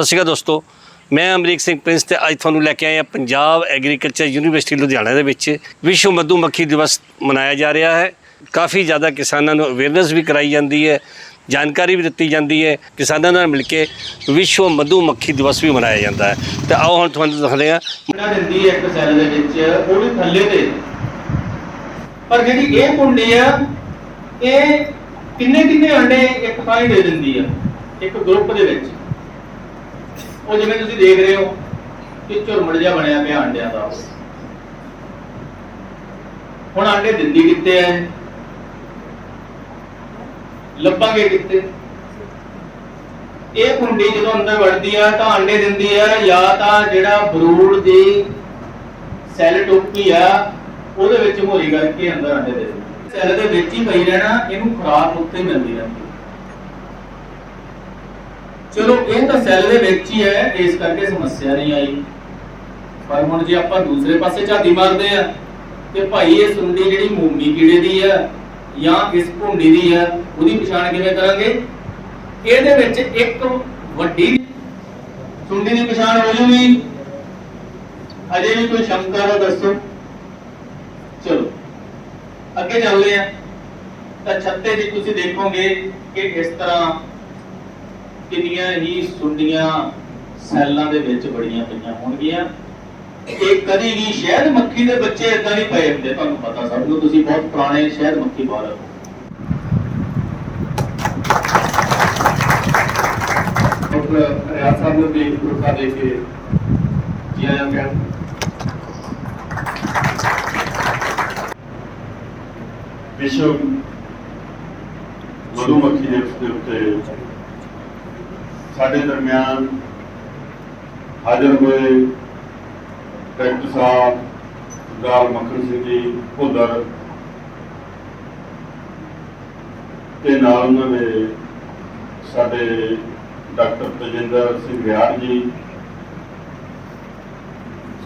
ਸਤਿ ਸ਼੍ਰੀ ਅਕਾਲ ਦੋਸਤੋ। ਮੈਂ ਅਮਰੀਕ ਸਿੰਘ ਪ੍ਰਿੰਸ ਤੇ ਅੱਜ ਤੁਹਾਨੂੰ ਲੈ ਕੇ ਆਇਆ ਪੰਜਾਬ ਐਗਰੀਕਲਚਰ ਯੂਨੀਵਰਸਿਟੀ ਲੁਧਿਆਣਾ ਦੇ ਵਿੱਚ। ਵਿਸ਼ਵ ਮਧੂ ਦਿਵਸ ਮਨਾਇਆ ਜਾ ਰਿਹਾ ਹੈ। ਕਾਫੀ ਜ਼ਿਆਦਾ ਕਿਸਾਨਾਂ ਨੂੰ ਅਵੇਅਰਨੈਸ ਵੀ ਕਰਾਈ ਜਾਂਦੀ ਹੈ, ਜਾਣਕਾਰੀ ਵੀ ਦਿੱਤੀ ਜਾਂਦੀ ਹੈ। ਕਿਸਾਨਾਂ ਨਾਲ ਮਿਲ ਕੇ ਵਿਸ਼ਵ ਮਧੂ ਮੱਖੀ ਦਿਵਸ ਵੀ ਮਨਾਇਆ ਜਾਂਦਾ ਹੈ। ਤੇ ਆਓ ਹੁਣ ਤੁਹਾਨੂੰ ਦੱਸਦੇ ਹਾਂ। ਜਿਹੜਾ ਦਿੰਦੀ ਹੈ ਇੱਕ ਸੈੱਲ ਦੇ ਵਿੱਚ ਉਹ ਥੱਲੇ ਤੇ। ਪਰ ਜਿਹੜੀ ਇਹ ਕੁੰਡੀ ਆ, ਇਹ ਕਿੰਨੇ ਕਿੰਨੇ ਅੰਡੇ ਇੱਕ ਥਾਂ ਹੀ ਦੇ ਦਿੰਦੀ ਆ, ਇੱਕ ਗਰੁੱਪ ਦੇ ਵਿੱਚ। ਉਹ ਜਿਵੇਂ ਤੁਸੀਂ ਦੇਖ ਰਹੇ ਹੋ ਕਿ ਝੁਰਮੜ ਜਿਹਾ ਬਣਿਆ ਪਿਆ ਅੰਡਿਆਂ ਦਾ ਹੁਣ ਅੰਡੇ ਦਿੰਦੀ ਕਿੱਥੇ ਐ? ਲੱਭਾਂਗੇ ਕਿੱਥੇ? ਇਹ ਕੁੰਡੀ ਜਦੋਂ ਅੰਦਰ ਵੜਦੀ ਆ ਤਾਂ ਅੰਡੇ ਦਿੰਦੀ ਆ ਜਾਂ ਤਾਂ ਜਿਹੜਾ ਬਰੂਡ ਦੀ ਸੈਲ ਟੋਪੀ ਆ, ਉਹਦੇ ਵਿੱਚ ਮੋਰੀ ਕਰਕੇ ਅੰਦਰ ਅੰਡੇ ਦੇ ਦਿੰਦੀ ਸੈੱਲ ਦੇ ਵਿੱਚ ਹੀ ਪਈ ਰਹਿਣਾ, ਇਹਨੂੰ ਖੁਰਾਕ ਉੱਤੇ ਮਿਲਦੀ ਰਹਿੰਦੀ ਚਲੋ, ਇਹ ਤਾਂ ਸੈੱਲ ਦੇ ਵਿੱਚ ਹੀ ਹੈ, ਇਸ ਕਰਕੇ ਸਮੱਸਿਆ ਨਹੀਂ ਆਈ। ਪਰ ਹੁਣ ਜੇ ਆਪਾਂ ਦੂਸਰੇ ਪਾਸੇ ਝਾਤੀ ਮਾਰਦੇ ਆ, ਤੇ ਭਾਈ ਇਹ ਸੁੰਡੀ ਜਿਹੜੀ ਮੂੰਗੀ ਕੀੜੇ ਦੀ ਆ, ਜਾਂ ਇਸ ਭੁੰਡੀ ਦੀ ਆ, ਉਹਦੀ ਪਛਾਣ ਕਿਵੇਂ ਕਰਾਂਗੇ? ਇਹਦੇ ਵਿੱਚ ਇੱਕ ਵੱਡੀ ਸੁੰਡੀ ਦੀ ਪਛਾਣ ਹੋ ਜੂਗੀ। ਅਜੇ ਵੀ ਕੋਈ ਸ਼ੰਕਾ ਹੈ ਦੱਸੋ? ਚਲੋ, ਅੱਗੇ ਚੱਲਦੇ ਆ। ਤਾਂ ਛੱਤੇ ਦੀ ਤੁਸੀਂ ਦੇਖੋਗੇ ਕਿ ਇਸ ਤਰ੍ਹਾਂ ਕਿੰਨੀਆਂ ਹੀ ਸੁੰਡੀਆਂ ਸੈੱਲਾਂ ਦੇ ਵਿੱਚ ਬੜੀਆਂ ਪਈਆਂ ਹੋਣਗੀਆਂ। ਇਹ ਕਦੀ ਵੀ ਸ਼ਹਿਦ ਮੱਖੀ ਦੇ ਬੱਚੇ ਇਦਾਂ ਨਹੀਂ ਪਏ ਹੁੰਦੇ, ਤੁਹਾਨੂੰ ਪਤਾ ਸਭ ਨੂੰ, ਤੁਸੀਂ ਬਹੁਤ ਪੁਰਾਣੇ ਸ਼ਹਿਦ ਮੱਖੀ ਬਾਲਕ ਹੋ। ਡਾਕਟਰ ਰਿਆਜ਼ ਸਾਹਿਬ ਨੂੰ ਵੀ ਗੁਰਖਾ ਦੇ ਕੇ ਜੀ ਆਇਆਂ ਕਹਿਣ ਵਿਸ਼ਵ ਮਧੂਮੱਖੀ ਦਿਵਸ ਦੇ ਉੱਤੇ ਸਾਡੇ ਦਰਮਿਆਨ ਹਾਜ਼ਰ ਹੋਏ ਡਾਕਟਰ ਸਾਹਿਬ ਸਰਦਾਰ ਮੱਖਣ ਸਿੰਘ ਜੀ, ਭੁੱਲਰ ਤੇ ਨਾਲ ਉਹਨਾਂ ਦੇ ਸਾਡੇ ਡਾਕਟਰ ਤਜਿੰਦਰ ਸਿੰਘ ਵਿਆਰ ਜੀ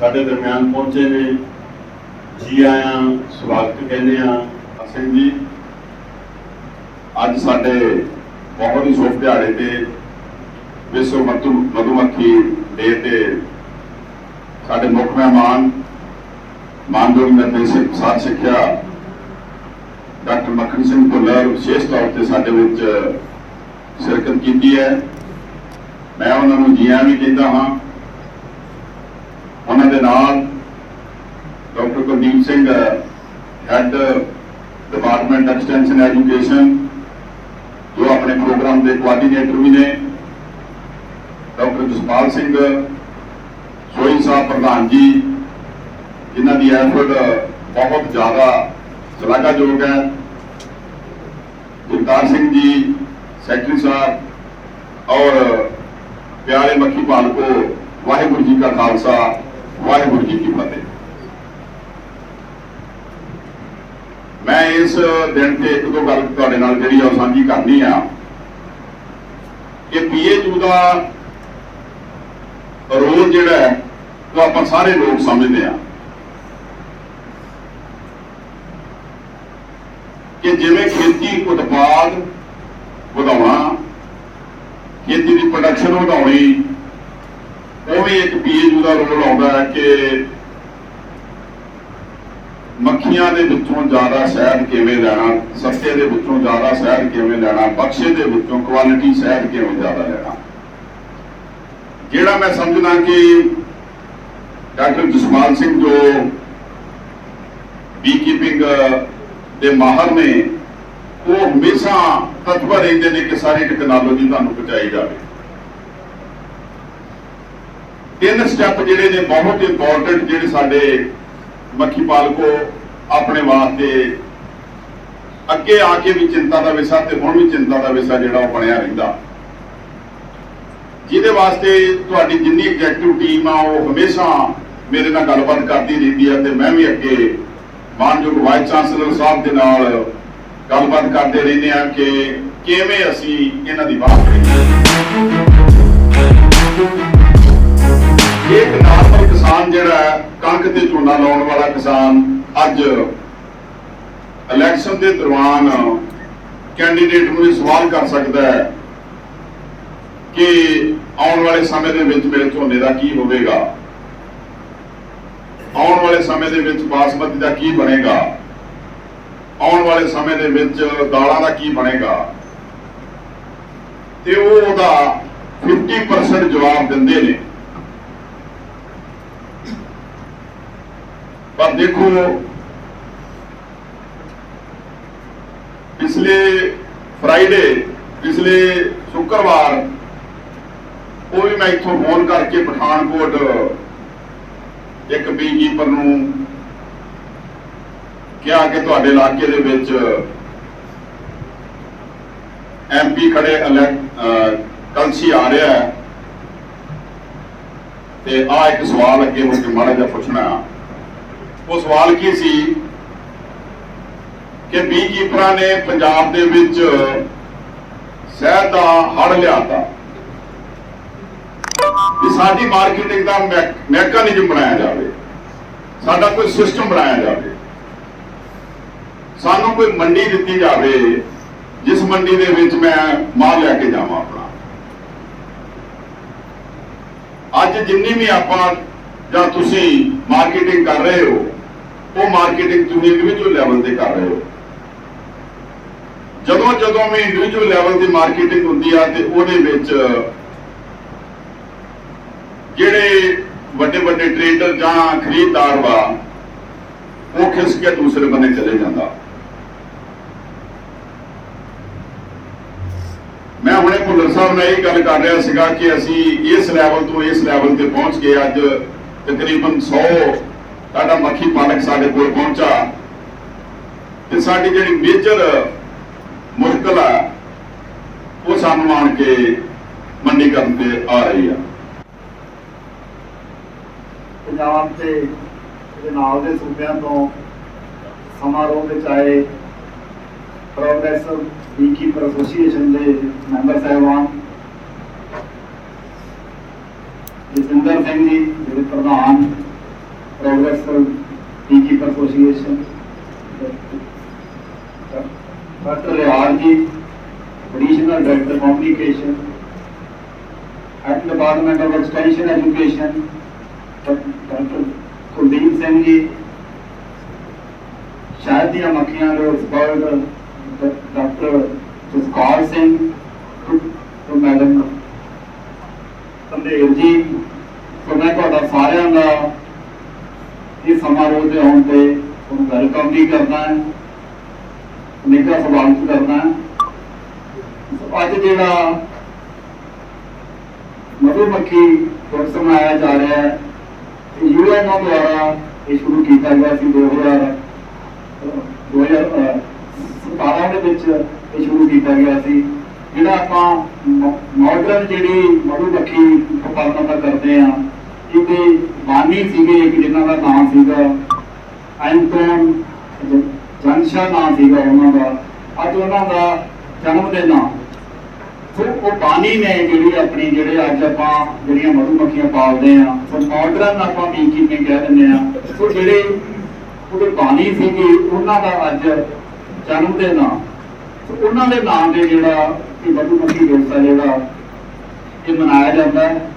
ਸਾਡੇ ਦਰਮਿਆਨ ਪਹੁੰਚੇ ਨੇ। ਜੀ ਆਇਆਂ ਸਵਾਗਤ ਕਹਿੰਦੇ ਆ ਸਿੰਘ ਜੀ, ਅੱਜ ਸਾਡੇ ਬਹੁਤ ਹੀ ਸ਼ੁਭ ਦਿਹਾੜੇ ਤੇ ਵਿਸ਼ਵ ਮਧੂ, ਮਧੂਮੱਖੀ ਡੇ ਤੇ ਸਾਡੇ ਮੁੱਖ ਮਹਿਮਾਨ, ਮਾਨਯੋਗ ਨਿਰਦੇਸ਼ਕ ਸਾਥ ਸਿੱਖਿਆ, ਡਾਕਟਰ ਮੱਖਣ ਸਿੰਘ ਭੁੱਲਰ ਵਿਸ਼ੇਸ਼ ਤੌਰ ਤੇ ਸਾਡੇ ਵਿੱਚ ਸ਼ਿਰਕਤ ਕੀਤੀ ਹੈ। ਮੈਂ ਉਹਨਾਂ ਨੂੰ ਜੀਆਂ ਵੀ ਕਹਿੰਦਾ ਹਾਂ। ਉਹਨਾਂ ਦੇ ਨਾਲ doctor Kuldeep Singh, head department extension education, ਜੋ ਆਪਣੇ ਪ੍ਰੋਗਰਾਮ ਦੇ ਕੋਆਰਡੀਨੇਟਰ ਵੀ ਨੇ। ਡਾਕਟਰ ਜਸਪਾਲ ਸਿੰਘ ਸੋਈ ਸਾਹਿਬ ਪ੍ਰਧਾਨ ਜੀ, ਜਿਨ੍ਹਾਂ ਦੀ ਐਫਰਟ ਬਹੁਤ ਜ਼ਿਆਦਾ ਸ਼ਲਾਘਾਯੋਗ ਹੈ। ਜਗਤਾਰ ਸਿੰਘ ਜੀ, ਸੈਕਟਰੀ ਸਾਹਿਬ ਔਰ ਪਿਆਰੇ ਮੱਖੀ ਪਾਲਕੋ, ਵਾਹਿਗੁਰੂ ਜੀ ਕਾ ਖਾਲਸਾ, ਵਾਹਿਗੁਰੂ ਜੀ ਕੀ ਫਤਿਹ। ਮੈਂ ਇਸ ਦਿਨ ਤੇ ਇੱਕ ਦੋ ਗੱਲ ਤੁਹਾਡੇ ਨਾਲ ਜਿਹੜੀ ਆ ਉਹ ਸਾਂਝੀ ਕਰਨੀ ਆ ਕਿ ਪੀਏਯੂ ਦਾ ਰੋਲ ਜਿਹੜਾ ਹੈ, ਉਹ ਆਪਾਂ ਸਾਰੇ ਲੋਕ ਸਮਝਦੇ ਆ ਕਿ ਜਿਵੇਂ ਖੇਤੀ ਉਤਪਾਦ ਵਧਾਉਣਾ, ਖੇਤੀ ਦੀ ਪ੍ਰੋਡਕਸ਼ਨ ਵਧਾਉਣੀ, ਉਹ ਵੀ ਇੱਕ ਪੀਏਯੂ ਦਾ ਰੋਲ ਆਉਂਦਾ ਹੈ ਕਿ ਮੱਖੀਆਂ ਦੇ ਵਿੱਚੋਂ ਜ਼ਿਆਦਾ ਸ਼ਹਿਦ ਕਿਵੇਂ ਲੈਣਾ ਸਸਤੇ ਦੇ ਵਿੱਚੋਂ ਜ਼ਿਆਦਾ ਸ਼ਹਿਦ ਕਿਵੇਂ ਲੈਣਾ ਬਖਸ਼ੇ ਦੇ ਵਿੱਚੋਂ ਕੁਆਲਿਟੀ ਸ਼ਹਿਦ ਕਿਵੇਂ ਜ਼ਿਆਦਾ ਲੈਣਾ। ਜਿਹੜਾ ਮੈਂ ਸਮਝਦਾ ਕਿ ਡਾਕਟਰ ਜਸਪਾਲ ਸਿੰਘ ਜੋ ਬੀ ਕੀਪਿੰਗ ਦੇ ਮਾਹਰ ਨੇ, ਉਹ ਹਮੇਸ਼ਾ ਤਤਪਰ ਰਹਿੰਦੇ ਨੇ ਕਿ ਸਾਰੀ ਟੈਕਨੋਲੋਜੀ ਤੁਹਾਨੂੰ ਪਹੁੰਚਾਈ ਜਾਵੇ। ਤਿੰਨ ਸਟੈਪ ਜਿਹੜੇ ਨੇ ਬਹੁਤ ਇੰਪੋਰਟੈਂਟ ਜਿਹੜੇ ਸਾਡੇ ਮੱਖੀ ਪਾਲਕੋ ਆਪਣੇ ਵਾਸਤੇ ਅੱਗੇ ਆ ਕੇ ਵੀ ਚਿੰਤਾ ਦਾ ਵਿਸ਼ਾ ਤੇ ਹੁਣ ਵੀ ਚਿੰਤਾ ਦਾ ਵਿਸ਼ਾ ਜਿਹੜਾ ਉਹ ਬਣਿਆ ਰਹਿੰਦਾ। ਜਿਹਦੇ ਵਾਸਤੇ ਤੁਹਾਡੀ ਜਿੰਨੀ ਐਗਜ਼ੈਕਟਿਵ ਟੀਮ ਆ, ਉਹ ਹਮੇਸ਼ਾ ਮੇਰੇ ਨਾਲ ਗੱਲਬਾਤ ਕਰਦੀ ਰਹਿੰਦੀ ਹੈ ਤੇ ਮੈਂ ਵੀ ਅੱਗੇ ਮਾਨਯੋਗ ਵਾਈਸ ਚਾਂਸਲਰ ਸਾਹਿਬ ਦੇ ਨਾਲ ਗੱਲਬਾਤ ਕਰਦੇ ਰਹਿੰਦੇ ਆ ਕਿ ਕਿਵੇਂ ਅਸੀਂ ਇਹਨਾਂ ਦੀ ਬਾਤ ਕਰੀਏ। ਇੱਕ ਨਾਰਮਲ ਕਿਸਾਨ ਜਿਹੜਾ ਹੈ, ਕਣਕ ਤੇ ਝੋਨਾ ਲਾਉਣ ਵਾਲਾ ਕਿਸਾਨ ਅੱਜ ਇਲੈਕਸ਼ਨ ਦੇ ਦੌਰਾਨ ਕੈਂਡੀਡੇਟ ਨੂੰ ਇਹ ਸਵਾਲ ਕਰ ਸਕਦਾ ਹੈ ਕਿ ਆਉਣ ਵਾਲੇ ਸਮੇਂ ਦੇ ਵਿੱਚ ਮੇਰੇ ਝੋਨੇ ਦਾ ਕੀ ਹੋਵੇਗਾ? ਆਉਣ ਵਾਲੇ ਸਮੇਂ ਦੇ ਵਿੱਚ ਬਾਸਮਤੀ ਦਾ ਕੀ ਬਣੇਗਾ? ਆਉਣ ਵਾਲੇ ਸਮੇਂ ਦੇ ਵਿੱਚ ਦਾਲਾਂ ਦਾ ਕੀ ਬਣੇਗਾ? ਤੇ ਉਹ ਉਹਦਾ 50% ਜਵਾਬ ਦਿੰਦੇ ਨੇ। ਪਰ ਦੇਖੋ, ਪਿਛਲੇ ਫਰਾਈਡੇ ਪਿਛਲੇ ਸ਼ੁੱਕਰਵਾਰ ਉਹ ਵੀ ਮੈਂ ਇੱਥੋਂ ਫੋਨ ਕਰਕੇ ਪਠਾਨਕੋਟ, ਇੱਕ ਬੀਕੀਪਰ ਨੂੰ ਕਿਹਾ ਕਿ ਤੁਹਾਡੇ ਇਲਾਕੇ ਦੇ ਵਿੱਚ ਐਮਪੀ ਖੜੇ ਇਲੈਕ- ਆ ਰਿਹਾ ਹੈ। ਤੇ ਆ ਇੱਕ ਸਵਾਲ ਅੱਗੇ ਹੋ ਕੇ ਮਾੜਾ ਜਿਹਾ ਪੁੱਛਣਾ। ਉਹ ਸਵਾਲ ਕੀ ਸੀ? ਕਿ ਬੀਕੀਪਰਾਂ ਨੇ ਪੰਜਾਬ ਦੇ ਵਿੱਚ ਸ਼ਹਿਦ ਦਾ ਹੜ ਲਿਆਤਾ। ਕਿ ਸਾਡੀ ਮਾਰਕੀਟਿੰਗ ਦਾ ਮੈਕੈਨਿਜ਼ਮ ਬਣਾਇਆ ਜਾਵੇ। ਸਾਡਾ ਕੋਈ ਸਿਸਟਮ ਬਣਾਇਆ ਜਾਵੇ। ਸਾਨੂੰ ਕੋਈ ਮੰਡੀ ਦਿੱਤੀ ਜਾਵੇ, ਜਿਸ ਮੰਡੀ ਦੇ ਵਿੱਚ ਮੈਂ ਮਾਲ ਲੈ ਕੇ ਜਾਵਾਂ ਆਪਣਾ। ਅੱਜ ਜਿੰਨੀ ਵੀ ਆਪਾਂ ਜਾਂ ਤੁਸੀਂ ਮਾਰਕੀਟਿੰਗ ਕਰ ਰਹੇ ਹੋ, ਉਹ ਮਾਰਕੀਟਿੰਗ ਤੁਸੀਂ ਇੰਡੀਵਿਜੂਅਲ ਲੈਵਲ ਤੇ ਕਰ ਰਹੇ ਹੋ। ਜਦੋਂ ਜਦੋਂ ਵੀ ਇੰਡੀਵਿਜੂਅਲ ਲੈਵਲ ਦੀ ਮਾਰਕੀਟਿੰਗ ਹੁੰਦੀ ਆ ਤੇ ਉਹਦੇ ਵਿੱਚ ਜਿਹੜੇ ਵੱਡੇ ਵੱਡੇ ਟ੍ਰੇਡਰ ਜਾਂ ਖਰੀਦਦਾਰ ਵਾ, ਉਹ ਖਿਸ ਕੇ ਦੂਸਰੇ ਬੰਨੇ ਚਲੇ ਜਾਂਦਾ। ਮੈਂ ਹੁਣੇ ਭੁੱਲਰ ਸਾਹਿਬ ਨਾਲ ਇਹ ਗੱਲ ਕਰ ਰਿਹਾ ਸੀਗਾ ਕਿ ਅਸੀਂ ਇਸ ਲੈਵਲ ਤੋਂ ਇਸ ਲੈਵਲ ਤੇ ਪਹੁੰਚ ਗਏ ਅੱਜ। ਤਕਰੀਬਨ 100 ਸਾਡਾ ਮੱਖੀ ਪਾਲਕ ਸਾਡੇ ਕੋਲ ਪਹੁੰਚਾ। ਤੇ ਸਾਡੀ ਜਿਹੜੀ ਮੇਜਰ ਮੁਸ਼ਕਲ ਆ, ਉਹ ਸਾਨੂੰ ਆਣ ਕੇ ਮੰਡੀਕਰਨ ਤੇ ਆ ਰਹੀ ਆ। ਪੰਜਾਬ ਤੇ ਇਹਦੇ ਨਾਲ ਦੇ ਸੂਬਿਆਂ ਤੋਂ ਸਮਾਰੋਹ ਵਿੱਚ ਆਏ ਪ੍ਰੋਗਰੈਸਿਵ ਬੀਕੀਪਰ ਐਸੋਸੀਏਸ਼ਨ ਦੇ ਮੈਂਬਰ ਸਾਹਿਬਾਨ ਜਸਿੰਦਰ ਸਿੰਘ ਜੀ, ਜਿਹੜੇ ਪ੍ਰਧਾਨ progressive beekeeper association doctor Riar ji additional director communication at department of extension education doctor Kuldeep Singh ji ਸ਼ਾਇਦ ਦੀਆਂ ਮੱਖੀਆਂ ਦੇ ਐਕਸਪਰਟ ਡਾਕਟਰ ਜਸਪਾਲ ਸਿੰਘ ਤੋਂ ਮੈਡਮ ਸੰਦੇਵ ਜੀ ਤੋਂ ਮੈਂ ਤੁਹਾਡਾ ਸਾਰਿਆਂ ਦਾ ਇਸ ਸਮਾਰੋਹ ਦੇ ਆਉਣ ਤੇ ਤੁਹਾਨੂੰ ਵੈਲਕਮ ਵੀ ਕਰਦਾ ਹੈ, ਨਿੱਘਾ ਸਵਾਗਤ ਕਰਦਾ ਹੈ। ਅੱਜ ਜਿਹੜਾ ਮਧੂਮੱਖੀ ਦਿਵਸ ਮਨਾਇਆ ਜਾ ਰਿਹਾ ਹੈ ਯੂਐਨਓ ਦੁਆਰਾ ਇਹ ਸ਼ੁਰੂ ਕੀਤਾ ਗਿਆ ਸੀ 2000 2017 ਦੇ ਵਿੱਚ ਇਹ ਸ਼ੁਰੂ ਕੀਤਾ ਗਿਆ ਸੀ। ਜਿਹੜਾ ਆਪਾਂ ਮਾਡਰਨ ਜਿਹੜੀ ਮਧੂਮੱਖੀ ਉਤਪਾਦਨ ਦਾ ਕਰਦੇ ਆ ਇਹਦੇ ਬਾਨੀ ਸੀਗੇ, ਇੱਕ ਜਿਨ੍ਹਾਂ ਦਾ ਨਾਮ ਸੀਗਾ ਐਂਟੋਨ ਜਨਸ਼ਾ ਨਾਮ ਸੀਗਾ ਉਹਨਾਂ ਦਾ। ਅੱਜ ਉਹਨਾਂ ਦਾ ਜਨਮ ਦਿਨ ਆ। ਸੋ ਉਹ ਬਾਣੀ ਨੇ ਜਿਹੜੀ ਆਪਣੀ ਜਿਹੜੇ ਅੱਜ ਆਪਾਂ ਜਿਹੜੀਆਂ ਮਧੂਮੱਖੀਆਂ ਪਾਲਦੇ ਆ ਸੋ ਮਾਡਰਨ ਆਪਾਂ ਬੀਕੀਪਿੰਗ ਕਹਿ ਦਿੰਦੇ ਆ ਸੋ ਜਿਹੜੇ ਉਹਦੇ ਬਾਣੀ ਸੀਗੇ, ਉਹਨਾਂ ਦਾ ਅੱਜ ਜਨਮ ਦਿਨ ਆ। ਸੋ ਉਹਨਾਂ ਦੇ ਨਾਮ ਦੇ ਜਿਹੜਾ ਇਹ ਮਧੂਮੱਖੀ ਦਿਵਸ ਜਿਹੜਾ ਇਹ ਮਨਾਇਆ ਜਾਂਦਾ ਹੈ।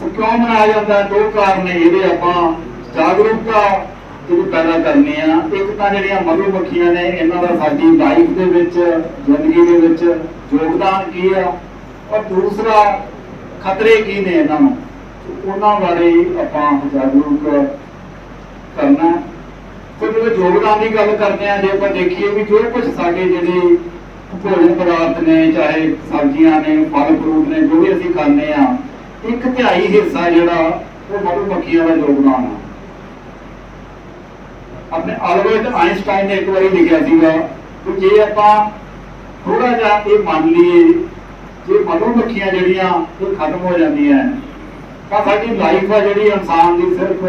ਸੋ ਕਿਉਂ ਮਨਾਇਆ ਜਾਂਦਾ ਹੈ? ਦੋ ਕਾਰਨ ਨੇ ਇਹਦੇ ਆਪਾਂ ਜਾਗਰੂਕਤਾ ਜਿਹੜੀ ਪੈਦਾ ਕਰਨੀ ਆ। ਇੱਕ ਤਾਂ ਜਿਹੜੀਆਂ ਮਧੂਮੱਖੀਆਂ ਨੇ, ਇਹਨਾਂ ਦਾ ਸਾਡੀ ਲਾਈਫ ਦੇ ਵਿੱਚ, ਜ਼ਿੰਦਗੀ ਦੇ ਵਿੱਚ ਯੋਗਦਾਨ ਕੀ ਆ ਔਰ ਦੂਸਰਾ ਖਤਰੇ ਕੀ ਨੇ ਇਹਨਾਂ ਨੂੰ? ਉਹਨਾਂ ਬਾਰੇ ਆਪਾਂ ਜਾਗਰੂਕ ਕਰਨਾ ਹੈ। ਸੋ ਯੋਗਦਾਨ ਦੀ ਗੱਲ ਕਰਦੇ ਆ ਜੇ ਆਪਾਂ ਦੇਖੀਏ ਵੀ ਜੋ ਕੁਝ ਸਾਡੇ ਜਿਹੜੇ ਭੋਜਨ ਪਦਾਰਥ ਨੇ, ਚਾਹੇ ਸਬਜ਼ੀਆਂ ਨੇ, ਫਲ ਫਰੂਟ ਨੇ, ਜੋ ਵੀ ਅਸੀਂ ਖਾਂਦੇ ਆ ਇੱਕ ਤਿਹਾਈ ਹਿੱਸਾ ਜਿਹੜਾ ਉਹ ਮਧੂਮੱਖੀਆਂ ਦਾ ਯੋਗਦਾਨ ਆ ਆਪਣੇ ਆਲਬਰਟ ਆਇਨਸਟਾਈਨ ਨੇ ਇੱਕ ਵਾਰੀ ਲਿਖਿਆ ਸੀਗਾ ਕਿ ਜੇ ਆਪਾਂ ਥੋੜਾ ਜਿਹਾ ਇਹ ਮੰਨ ਲਈਏ, ਜੇ ਮਧੂਮੱਖੀਆਂ ਜਿਹੜੀਆਂ ਇਹ ਖਤਮ ਹੋ ਜਾਂਦੀਆਂ ਤਾਂ ਸਾਡੀ ਲਾਈਫ ਆ ਜਿਹੜੀ ਇਨਸਾਨ ਦੀ ਸਿਰਫ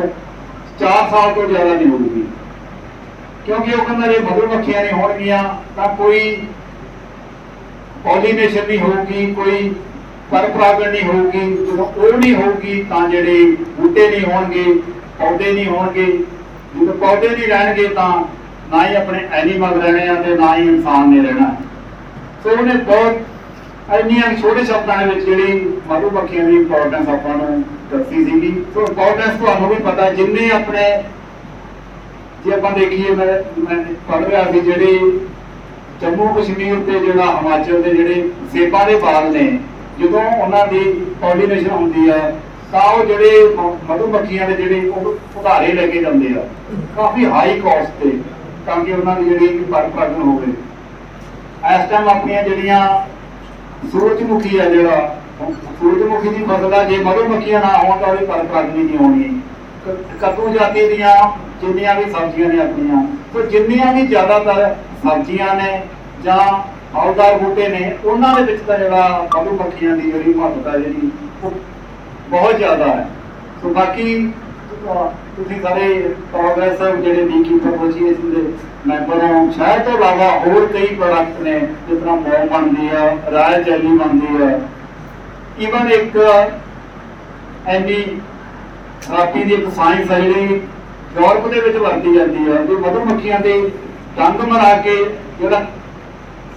4 ਸਾਲ ਤੋਂ ਜ਼ਿਆਦਾ ਨਹੀਂ ਹੋਊਗੀ। ਕਿਉਂਕਿ ਉਹ ਕਹਿੰਦਾ ਜੇ ਮਧੂਮੱਖੀਆਂ ਨਹੀਂ ਹੋਣਗੀਆਂ, ਤਾਂ ਕੋਈ ਪੋਲੀਨੇਸ਼ਨ ਨਹੀਂ ਹੋਊਗੀ, ਕੋਈ ਪਰਪਰਾਗਣ ਨਹੀਂ ਹੋਊਗੀ। ਜਦੋਂ ਉਹ ਨਹੀਂ ਹੋਊਗੀ, ਤਾਂ ਜਿਹੜੇ ਬੂਟੇ ਨਹੀਂ ਹੋਣਗੇ, ਪੌਦੇ ਨਹੀਂ ਹੋਣਗੇ। ਜਦੋਂ ਪੌਦੇ ਨਹੀਂ ਰਹਿਣਗੇ, ਤਾਂ ਨਾ ਹੀ ਆਪਣੇ ਐਨੀਮਲ ਰਹਿਣੇ ਆ ਤੇ ਨਾ ਹੀ ਇਨਸਾਨ ਨੇ ਰਹਿਣਾ। ਸੋ ਉਹਨੇ ਬਹੁਤ ਇੰਨੀਆਂ ਛੋਟੇ ਸ਼ਬਦਾਂ ਦੇ ਵਿੱਚ ਜਿਹੜੀ ਮਧੂ ਮੱਖੀਆਂ ਦੀ ਇੰਪੋਰਟੈਂਸ ਆਪਾਂ ਨੂੰ ਦੱਸੀ ਸੀਗੀ। ਸੋ ਇੰਪੋਰਟੈਂਸ ਤੁਹਾਨੂੰ ਵੀ ਪਤਾ, ਜਿੰਨੇ ਆਪਣੇ ਜੇ ਆਪਾਂ ਦੇਖੀਏ, ਮੈਂ ਮੈਂ ਪੜ੍ਹ ਰਿਹਾ ਸੀ ਜਿਹੜੇ ਜੰਮੂ ਕਸ਼ਮੀਰ ਤੇ ਜਿਹੜਾ ਹਿਮਾਚਲ ਦੇ ਜਿਹੜੇ ਸੇਬਾਂ ਦੇ ਬਾਗ ਨੇ, ਜਦੋਂ ਉਹਨਾਂ ਦੀ ਪੋਲੀਨੇਸ਼ਨ ਹੁੰਦੀ ਹੈ ਤਾਂ ਉਹ ਜਿਹੜੇ ਮ- ਦੇ ਜਿਹੜੇ ਉਹ ਉਧਾਰੇ ਲੈ ਕੇ ਜਾਂਦੇ ਆ, ਕਾਫੀ ਹਾਈ ਕਾਸਟ ਤੇ, ਤਾਂ ਕਿ ਉਹਨਾਂ ਦੀ ਜਿਹੜੀ ਪਰਪਰਗਨ ਹੋਵੇ ਇਸ ਟਾਈਮ ਆਪਣੀਆਂ ਜਿਹੜੀਆਂ ਸੂਰਜਮੁਖੀ ਆ ਜਿਹੜਾ, ਸੂਰਜਮੁਖੀ ਦੀ ਫਸਲ ਆ, ਜੇ ਮਧੂ ਨਾ ਹੋਣ ਤਾਂ ਉਹਦੀ ਪਰਪਰਗਨੀ ਨਹੀਂ ਹੋਣੀ। ਕੱਦੂ ਜਾਤੀ ਦੀਆਂ ਜਿੰਨੀਆਂ ਵੀ ਸਬਜ਼ੀਆਂ ਨੇ ਆਪਣੀਆਂ, ਤੇ ਜਿੰਨੀਆਂ ਵੀ ਜ਼ਿਆਦਾਤਰ ਸਬਜ਼ੀਆਂ ਨੇ ਜਾਂ ਫਲਦਾਰ ਬੂਟੇ ਨੇ, ਉਹਨਾਂ ਦੇ ਵਿੱਚ ਤਾਂ ਜਿਹੜਾ ਮਧੂ ਦੀ ਜਿਹੜੀ ਮਹੱਤਤਾ ਜਿਹੜੀ ਬਹੁਤ ਜ਼ਿਆਦਾ ਹੈ। ਸੋ ਬਾਕੀ ਤੁਸੀਂ ਸਾਰੇ ਪ੍ਰੋਗਰੈਸ ਜਿਹੜੇ ਬੀਕੀਪਰ ਐਸੋਸੀਏਸ਼ਨ ਦੇ ਮੈਂਬਰ ਹੋ ਸ਼ਾਇਦ ਤੋਂ ਇਲਾਵਾ ਹੋਰ ਕਈ ਪ੍ਰੋਡਕਟ ਨੇ, ਜਿਸ ਤਰ੍ਹਾਂ ਮੋਮ ਬਣਦੀ ਆ ਰਾਇ ਜੈਲੀ ਬਣਦੀ ਆ। ਈਵਨ ਇੱਕ ਐਨੀ ਥੈਰੇਪੀ ਦੀ ਇੱਕ ਸਾਇੰਸ ਹੈ ਜਿਹੜੀ ਯੂਰਪ ਦੇ ਵਿੱਚ ਵਰਤੀ ਜਾਂਦੀ ਹੈ ਕਿ ਮਧੂ ਦੇ ਡੰਗ ਮਰਾ ਕੇ ਜਿਹੜਾ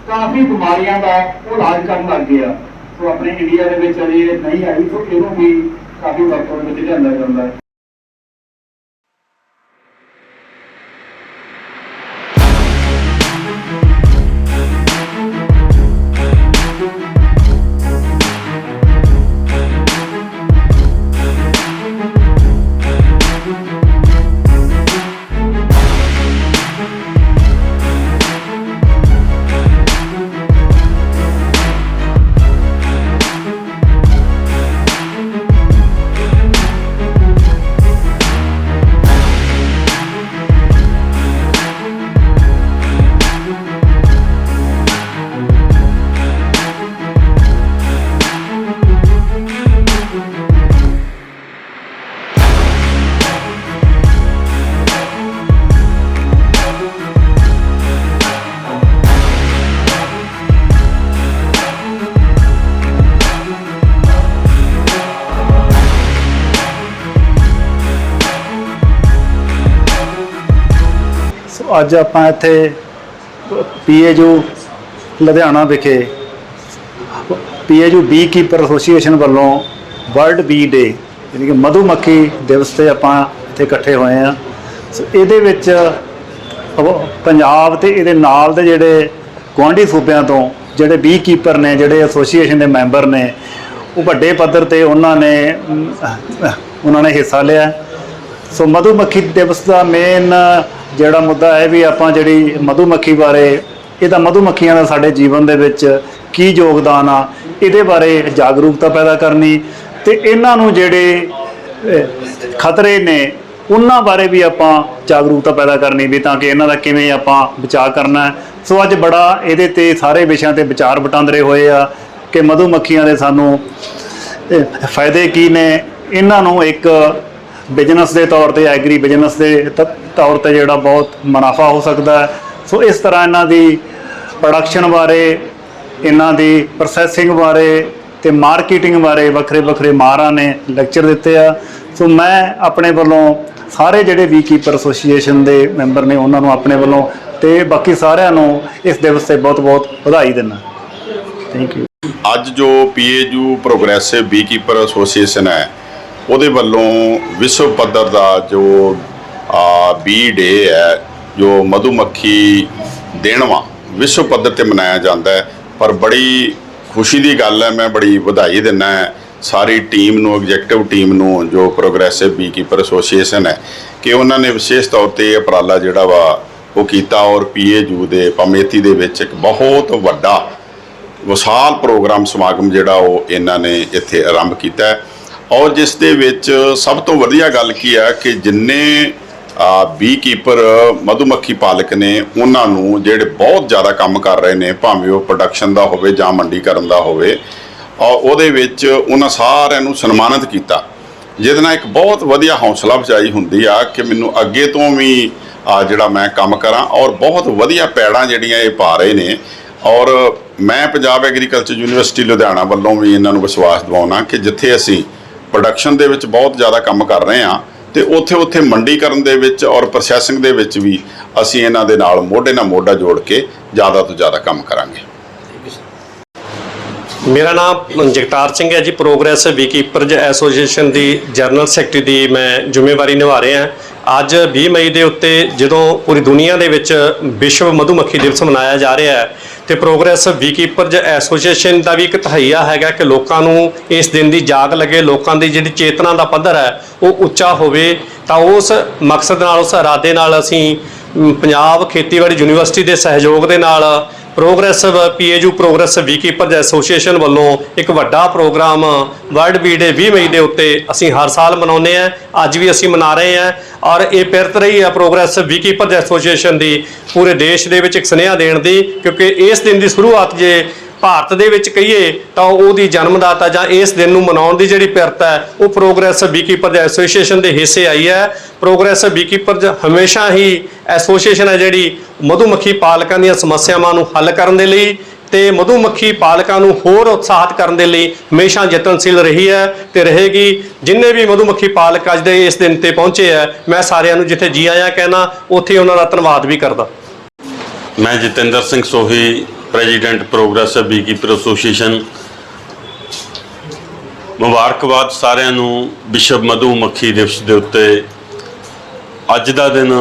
ਕਾਫੀ ਬਿਮਾਰੀਆਂ ਦਾ ਉਹ ਇਲਾਜ ਕਰਨ ਲੱਗ ਗਏ ਆ। ਸੋ ਆਪਣੇ ਇੰਡੀਆ ਦੇ ਵਿੱਚ ਅਜੇ ਨਹੀਂ ਆਈ, ਸੋ ਇਹਨੂੰ ਵੀ ਕਾਫੀ ਵਰਤੋਂ ਵਿੱਚ ਲਿਆਂਦਾ ਜਾਂਦਾ ਹੈ। ਅੱਜ ਆਪਾਂ ਇੱਥੇ ਪੀਏਯੂ ਲੁਧਿਆਣਾ ਵਿਖੇ ਪੀਏਯੂ ਬੀ ਕੀਪਰ ਐਸੋਸੀਏਸ਼ਨ ਵੱਲੋਂ ਵਰਲਡ ਬੀ ਡੇ ਯਾਨੀ ਕਿ ਮਧੂਮੱਖੀ ਦਿਵਸ ਤੇ ਆਪਾਂ ਇੱਥੇ ਇਕੱਠੇ ਹੋਏ ਆ ਸੋ ਇਹਦੇ ਵਿੱਚ ਪੰਜਾਬ ਤੇ ਇਹਦੇ ਨਾਲ ਦੇ ਜਿਹੜੇ ਗੁਆਂਢੀ ਸੂਬਿਆਂ ਤੋਂ ਜਿਹੜੇ ਬੀ ਕੀਪਰ ਨੇ, ਜਿਹੜੇ ਐਸੋਸੀਏਸ਼ਨ ਦੇ ਮੈਂਬਰ ਨੇ, ਉਹ ਵੱਡੇ ਪੱਧਰ ਤੇ ਉਹਨਾਂ ਨੇ ਉਹਨਾਂ ਨੇ ਹਿੱਸਾ ਲਿਆ। ਸੋ ਮਧੂਮੱਖੀ ਦਿਵਸ ਦਾ ਮੇਨ ਜਿਹੜਾ ਮੁੱਦਾ ਹੈ ਵੀ ਆਪਾਂ ਜਿਹੜੀ ਮਧੂਮੱਖੀ ਬਾਰੇ ਇਹਦਾ ਮਧੂਮੱਖੀਆਂ ਦਾ ਸਾਡੇ ਜੀਵਨ ਦੇ ਵਿੱਚ ਕੀ ਯੋਗਦਾਨ ਆ, ਇਹਦੇ ਬਾਰੇ ਜਾਗਰੂਕਤਾ ਪੈਦਾ ਕਰਨੀ ਤੇ ਇਹਨਾਂ ਨੂੰ ਜਿਹੜੇ ਖਤਰੇ ਨੇ, ਉਹਨਾਂ ਬਾਰੇ ਵੀ ਆਪਾਂ ਜਾਗਰੂਕਤਾ ਪੈਦਾ ਕਰਨੀ ਵੀ ਤਾਂ ਕਿ ਇਹਨਾਂ ਦਾ ਕਿਵੇਂ ਆਪਾਂ ਬਚਾਅ ਕਰਨਾ ਸੋ ਅੱਜ ਬੜਾ ਇਹਦੇ ਤੇ ਸਾਰੇ ਵਿਸ਼ਿਆਂ ਤੇ ਵਿਚਾਰ ਵਟਾਂਦਰੇ ਹੋਏ ਆ ਕਿ ਮਧੂ ਮੱਖੀਆਂ ਦੇ ਸਾਨੂੰ ਫਾਇਦੇ ਕੀ ਨੇ, ਇਹਨਾਂ ਨੂੰ ਇੱਕ ਬਿਜ਼ਨਸ ਦੇ ਤੌਰ ਤੇ ਐਗਰੀ ਬਿਜ਼ਨਸ ਦੇ ਤ- ਤੌਰ ਤੇ ਜਿਹੜਾ ਬਹੁਤ ਮੁਨਾਫਾ ਹੋ ਸਕਦਾ ਹੈ। ਸੋ ਇਸ ਤਰ੍ਹਾਂ ਇਹਨਾਂ ਦੀ ਪ੍ਰੋਡਕਸ਼ਨ ਬਾਰੇ, ਇਹਨਾਂ ਦੀ ਪ੍ਰੋਸੈਸਿੰਗ ਬਾਰੇ ਤੇ ਮਾਰਕੀਟਿੰਗ ਬਾਰੇ ਵੱਖਰੇ ਵੱਖਰੇ ਮਾਹਰਾਂ ਨੇ ਲੈਕਚਰ ਦਿੱਤੇ ਆ। ਸੋ ਮੈਂ ਆਪਣੇ ਵੱਲੋਂ ਸਾਰੇ ਜਿਹੜੇ ਵੀ ਕੀਪਰ ਐਸੋਸੀਏਸ਼ਨ ਦੇ ਮੈਂਬਰ ਨੇ, ਉਹਨਾਂ ਨੂੰ ਆਪਣੇ ਵੱਲੋਂ ਤੇ ਬਾਕੀ ਸਾਰਿਆਂ ਨੂੰ ਇਸ ਦਿਵਸ ਤੇ ਬਹੁਤ ਬਹੁਤ ਵਧਾਈ ਦਿੰਦਾ। ਥੈਂਕ ਯੂ ਅੱਜ ਜੋ ਪੀਏਯੂ ਪ੍ਰੋਗਰੈਸਿਵ ਬੀਕੀਪਰ ਐਸੋਸੀਏਸ਼ਨ ਹੈ ਉਹਦੇ ਵੱਲੋਂ ਵਿਸ਼ਵ ਪੱਧਰ ਦਾ ਜੋ ਬੀ ਡੇ ਹੈ, ਜੋ ਮਧੂਮੱਖੀ ਦੇਣਵਾ ਵਿਸ਼ਵ ਪੱਧਰ ਤੇ ਮਨਾਇਆ ਜਾਂਦਾ ਹੈ। ਪਰ ਬੜੀ ਖੁਸ਼ੀ ਦੀ ਗੱਲ ਹੈ, ਮੈਂ ਬੜੀ ਵਧਾਈ ਦਿੰਦਾ ਸਾਰੀ ਟੀਮ ਨੂੰ, ਐਗਜ਼ੈਕਟਿਵ ਟੀਮ ਨੂੰ, ਜੋ ਪ੍ਰੋਗਰੈਸਿਵ ਬੀਕੀਪਰ ਐਸੋਸੀਏਸ਼ਨ ਹੈ, ਕਿ ਉਹਨਾਂ ਨੇ ਵਿਸ਼ੇਸ਼ ਤੌਰ ਤੇ ਇਹ ਉਪਰਾਲਾ ਜਿਹੜਾ ਵਾ, ਉਹ ਕੀਤਾ ਔਰ ਪੀਏਯੂ ਦੇ ਪਮੇਤੀ ਦੇ ਵਿੱਚ ਇੱਕ ਬਹੁਤ ਵੱਡਾ ਵਿਸ਼ਾਲ ਪ੍ਰੋਗਰਾਮ ਸਮਾਗਮ ਜਿਹੜਾ ਉਹ ਇਹਨਾਂ ਨੇ ਇੱਥੇ ਆਰੰਭ ਕੀਤਾ ਹੈ। ਔਰ ਜਿਸ ਦੇ ਵਿੱਚ ਸਭ ਤੋਂ ਵਧੀਆ ਗੱਲ ਕੀ ਆ ਕਿ ਜਿੰਨੇ ਬੀ ਕੀਪਰ ਮਧੂਮੱਖੀ ਪਾਲਕ ਨੇ, ਉਹਨਾਂ ਨੂੰ ਜਿਹੜੇ ਬਹੁਤ ਜ਼ਿਆਦਾ ਕੰਮ ਕਰ ਰਹੇ ਨੇ, ਭਾਵੇਂ ਉਹ ਪ੍ਰੋਡਕਸ਼ਨ ਦਾ ਹੋਵੇ ਜਾਂ ਮੰਡੀਕਰਨ ਦਾ ਹੋਵੇ ਔਰ ਉਹਦੇ ਵਿੱਚ ਉਹਨਾਂ ਸਾਰਿਆਂ ਨੂੰ ਸਨਮਾਨਿਤ ਕੀਤਾ। ਜਿਹਦੇ ਨਾਲ ਇੱਕ ਬਹੁਤ ਵਧੀਆ ਹੌਸਲਾ ਅਫਜ਼ਾਈ ਹੁੰਦੀ ਆ ਕਿ ਮੈਨੂੰ ਅੱਗੇ ਤੋਂ ਵੀ ਆ ਜਿਹੜਾ ਮੈਂ ਕੰਮ ਕਰਾਂ ਔਰ ਬਹੁਤ ਵਧੀਆ ਪੈੜਾਂ ਜਿਹੜੀਆਂ ਇਹ ਪਾ ਰਹੇ ਨੇ। ਔਰ ਮੈਂ ਪੰਜਾਬ ਐਗਰੀਕਲਚਰ ਯੂਨੀਵਰਸਿਟੀ ਲੁਧਿਆਣਾ ਵੱਲੋਂ ਵੀ ਇਹਨਾਂ ਨੂੰ ਵਿਸ਼ਵਾਸ ਦਿਵਾਉਣਾ ਕਿ ਜਿੱਥੇ ਅਸੀਂ ਪ੍ਰੋਡਕਸ਼ਨ ਦੇ ਵਿੱਚ ਬਹੁਤ ਜ਼ਿਆਦਾ ਕੰਮ ਕਰ ਰਹੇ ਹਾਂ ਤੇ ਉੱਥੇ ਉੱਥੇ ਮੰਡੀਕਰਨ ਦੇ ਵਿੱਚ ਔਰ ਪ੍ਰੋਸੈਸਿੰਗ ਦੇ ਵਿੱਚ ਵੀ ਅਸੀਂ ਇਹਨਾਂ ਦੇ ਨਾਲ ਮੋਢੇ ਨਾਲ ਮੋਢਾ ਜੋੜ ਕੇ ਜ਼ਿਆਦਾ ਤੋਂ ਜ਼ਿਆਦਾ ਕੰਮ ਕਰਾਂਗੇ। ਮੇਰਾ ਨਾਮ ਜਗਤਾਰ ਸਿੰਘ ਹੈ ਜੀ ਪ੍ਰੋਗਰੈਸ ਬੀਕੀਪਰਜ਼ ਐਸੋਸੀਏਸ਼ਨ ਦੀ ਜਨਰਲ ਸੈਕਟਰੀ ਦੀ ਮੈਂ ਜ਼ਿੰਮੇਵਾਰੀ ਨਿਭਾ ਰਿਹਾ ਅੱਜ 20 ਮਈ ਦੇ ਉੱਤੇ ਜਦੋਂ ਪੂਰੀ ਦੁਨੀਆ ਦੇ ਵਿੱਚ ਵਿਸ਼ਵ ਮਧੂਮੱਖੀ ਦਿਵਸ ਮਨਾਇਆ ਜਾ ਰਿਹਾ ਹੈ ਤੇ ਪ੍ਰੋਗਰੈਸ ਬੀਕੀਪਰਜ਼ ਐਸੋਸੀਏਸ਼ਨ ਦਾ ਵੀ ਇੱਕ ਤਹਈਆ ਹੈਗਾ ਕਿ ਲੋਕਾਂ ਨੂੰ ਇਸ ਦਿਨ ਦੀ ਜਾਗ ਲੱਗੇ, ਲੋਕਾਂ ਦੀ ਜਿਹੜੀ ਚੇਤਨਾ ਦਾ ਪੱਧਰ ਹੈ, ਉਹ ਉੱਚਾ ਹੋਵੇ। ਤਾਂ ਉਸ ਮਕਸਦ ਨਾਲ, ਉਸ ਇਰਾਦੇ ਨਾਲ ਅਸੀਂ ਪੰਜਾਬ ਖੇਤੀਬਾੜੀ ਯੂਨੀਵਰਸਿਟੀ ਦੇ ਸਹਿਯੋਗ ਦੇ ਨਾਲ progressive PAU progress beekeepers association ਵੱਲੋਂ ਇੱਕ ਵੱਡਾ ਪ੍ਰੋਗਰਾਮ ਵਰਲਡ ਬੀ ਡੇ 20 ਮਈ ਦੇ ਉੱਤੇ ਅਸੀਂ ਹਰ ਸਾਲ ਮਨਾਉਂਦੇ ਆ ਅੱਜ ਵੀ ਅਸੀਂ ਮਨਾ ਰਹੇ ਆ ਔਰ ਇਹ ਪਿਰਤ ਰਹੀ ਹੈ ਪ੍ਰੋਗਰੈਸ ਵੀਕੀਪਰਜ਼ ਐਸੋਸੀਏਸ਼ਨ ਦੀ ਪੂਰੇ ਦੇਸ਼ ਦੇ ਵਿੱਚ ਇੱਕ ਸੁਨੇਹਾ ਦੇਣ ਦੀ ਕਿਉਂਕਿ ਇਸ ਦਿਨ ਦੀ ਸ਼ੁਰੂਆਤ ਜੇ ਭਾਰਤ ਦੇ ਵਿੱਚ ਕਹੀਏ ਤਾਂ ਉਹਦੀ ਜਨਮਦਾਤਾ ਜਾਂ ਇਸ ਦਿਨ ਨੂੰ ਮਨਾਉਣ ਦੀ ਜਿਹੜੀ ਪਿਰਤ ਹੈ, ਉਹ ਪ੍ਰੋਗਰੈਸ ਬੀਕੀਪਰਜ਼ ਐਸੋਸੀਏਸ਼ਨ ਦੇ ਹਿੱਸੇ ਆਈ ਹੈ। ਪ੍ਰੋਗਰੈਸ ਬੀਕੀਪਰਜ਼ ਹਮੇਸ਼ਾ ਹੀ ਐਸੋਸੀਏਸ਼ਨ ਹੈ ਜਿਹੜੀ ਮਧੂਮੱਖੀ ਪਾਲਕਾਂ ਦੀਆਂ ਸਮੱਸਿਆਵਾਂ ਨੂੰ ਹੱਲ ਕਰਨ ਦੇ ਲਈ ਤੇ ਮਧੂਮੱਖੀ ਪਾਲਕਾਂ ਨੂੰ ਹੋਰ ਉਤਸ਼ਾਹਿਤ ਕਰਨ ਦੇ ਲਈ ਹਮੇਸ਼ਾ ਯਤਨਸ਼ੀਲ ਰਹੀ ਹੈ ਤੇ ਰਹੇਗੀ। ਜਿੰਨੇ ਵੀ ਮਧੂਮੱਖੀ ਪਾਲਕ ਅੱਜ ਦੇ ਇਸ ਦਿਨ ਤੇ ਪਹੁੰਚੇ ਹੈ, ਮੈਂ ਸਾਰਿਆਂ ਨੂੰ ਜਿੱਥੇ ਜੀ ਆਇਆਂ ਕਹਿਣਾ, ਉੱਥੇ ਉਹਨਾਂ ਦਾ ਧੰਨਵਾਦ ਵੀ ਕਰਦਾ। ਮੈਂ Jatinder Singh Sohi president progress beekeeper association ਮੁਬਾਰਕਬਾਦ ਸਾਰਿਆਂ ਨੂੰ ਵਿਸ਼ਵ ਮਧੂ ਮੱਖੀ ਦਿਵਸ ਦੇ ਉੱਤੇ। ਅੱਜ ਦਾ ਦਿਨ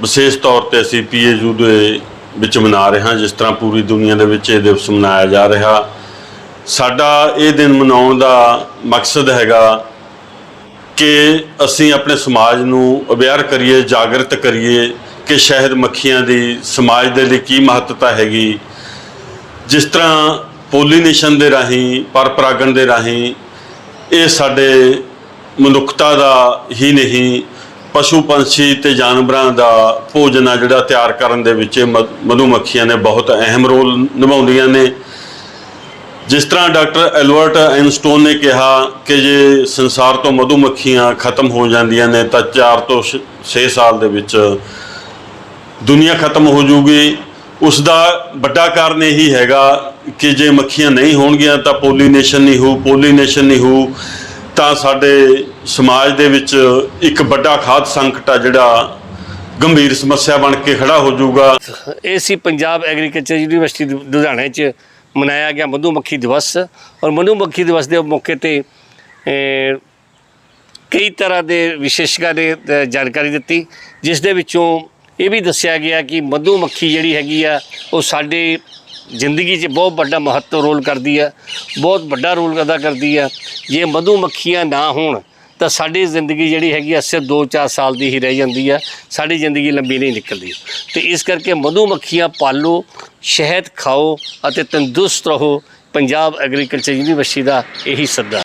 ਵਿਸ਼ੇਸ਼ ਤੌਰ ਤੇ ਅਸੀਂ ਪੀਏਯੂ ਦੇ ਵਿੱਚ ਮਨਾ ਰਹੇ ਹਾਂ, ਜਿਸ ਤਰ੍ਹਾਂ ਪੂਰੀ ਦੁਨੀਆ ਦੇ ਵਿੱਚ ਇਹ ਦਿਵਸ ਮਨਾਇਆ ਜਾ ਰਿਹਾ। ਸਾਡਾ ਇਹ ਦਿਨ ਮਨਾਉਣ ਦਾ ਮਕਸਦ ਹੈਗਾ ਕਿ ਅਸੀਂ ਆਪਣੇ ਸਮਾਜ ਨੂੰ ਅਵੇਅਰ ਕਰੀਏ, ਜਾਗਰਤ ਕਰੀਏ ਕਿ ਸ਼ਹਿਦ ਮੱਖੀਆਂ ਦੀ ਸਮਾਜ ਦੇ ਲਈ ਕੀ ਮਹੱਤਤਾ ਹੈਗੀ। ਜਿਸ ਤਰ੍ਹਾਂ ਪੋਲੀਨੇਸ਼ਨ ਦੇ ਰਾਹੀਂ ਪਰਪਰਾਗਣ ਦੇ ਰਾਹੀਂ ਇਹ ਸਾਡੇ ਮਨੁੱਖਤਾ ਦਾ ਹੀ ਨਹੀਂ, ਪਸ਼ੂ ਪੰਛੀ ਤੇ ਜਾਨਵਰਾਂ ਦਾ ਭੋਜਨ ਆ ਜਿਹੜਾ ਤਿਆਰ ਕਰਨ ਦੇ ਵਿੱਚ ਇਹ ਮ- ਮਧੂਮੱਖੀਆਂ ਨੇ ਬਹੁਤ ਅਹਿਮ ਰੋਲ ਨਿਭਾਉਂਦੀਆਂ ਨੇ। ਜਿਸ ਤਰ੍ਹਾਂ ਡਾਕਟਰ ਐਲਵਰਟ ਆਇਨਸਟੋਨ ਨੇ ਕਿਹਾ ਕਿ ਜੇ ਸੰਸਾਰ ਤੋਂ ਮਧੂਮੱਖੀਆਂ ਖਤਮ ਹੋ ਜਾਂਦੀਆਂ ਨੇ ਤਾਂ 4 ਤੋਂ 6 ਸਾਲ ਦੇ ਵਿੱਚ ਦੁਨੀਆ ਖਤਮ ਹੋ ਜੂਗੀ। ਉਸ ਦਾ ਵੱਡਾ ਕਾਰਨ ਇਹੀ ਹੈਗਾ ਕਿ ਜੇ ਮੱਖੀਆਂ ਨਹੀਂ ਹੋਣਗੀਆਂ ਤਾਂ ਪੋਲੀਨੇਸ਼ਨ ਨਹੀਂ ਹੋਊ, ਪੋਲੀਨੇਸ਼ਨ ਨਹੀਂ ਹੋਊ, ਤਾਂ ਸਾਡੇ ਸਮਾਜ ਦੇ ਵਿੱਚ ਇੱਕ ਵੱਡਾ ਖਾਦ ਸੰਕਟ ਆ ਜਿਹੜਾ ਗੰਭੀਰ ਸਮੱਸਿਆ ਬਣ ਕੇ ਖੜਾ ਹੋ ਜਾਊਗਾ। ਇਹ ਸੀ ਪੰਜਾਬ ਐਗਰੀਕਲਚਰ ਯੂਨੀਵਰਸਿਟੀ ਲੁਧਿਆਣੇ 'ਚ ਮਨਾਇਆ ਗਿਆ ਮਧੂਮੱਖੀ ਦਿਵਸ ਔਰ ਮਧੂਮੱਖੀ ਦਿਵਸ ਦੇ ਮੌਕੇ ਤੇ ਕਈ ਤਰ੍ਹਾਂ ਦੇ ਵਿਸ਼ੇਸ਼ਕਾਂ ਨੇ ਜਾਣਕਾਰੀ ਦਿੱਤੀ, ਜਿਸ ਦੇ ਵਿੱਚੋਂ ਇਹ ਵੀ ਦੱਸਿਆ ਗਿਆ ਕਿ ਮਧੂਮੱਖੀ ਜਿਹੜੀ ਹੈਗੀ ਆ, ਉਹ ਸਾਡੇ ਜ਼ਿੰਦਗੀ 'ਚ ਬਹੁਤ ਵੱਡਾ ਮਹੱਤਵ ਰੋਲ ਕਰਦੀ ਆ, ਬਹੁਤ ਵੱਡਾ ਰੋਲ ਅਦਾ ਕਰਦੀ ਆ। ਜੇ ਮਧੂਮੱਖੀਆਂ ਨਾ ਹੋਣ, ਤਾਂ ਸਾਡੀ ਜ਼ਿੰਦਗੀ ਜਿਹੜੀ ਹੈਗੀ ਆ, ਸਿਰਫ 2-4 ਸਾਲ ਦੀ ਹੀ ਰਹਿ ਜਾਂਦੀ ਆ, ਸਾਡੀ ਜ਼ਿੰਦਗੀ ਲੰਬੀ ਨਹੀਂ ਨਿਕਲਦੀ। ਤੇ ਇਸ ਕਰਕੇ ਮਧੂਮੱਖੀਆਂ ਪਾਲੋ, ਸ਼ਹਿਦ ਖਾਓ ਅਤੇ ਤੰਦਰੁਸਤ ਰਹੋ। ਪੰਜਾਬ ਐਗਰੀਕਲਚਰ ਯੂਨੀਵਰਸਿਟੀ ਦਾ ਇਹੀ ਸੱਦਾ।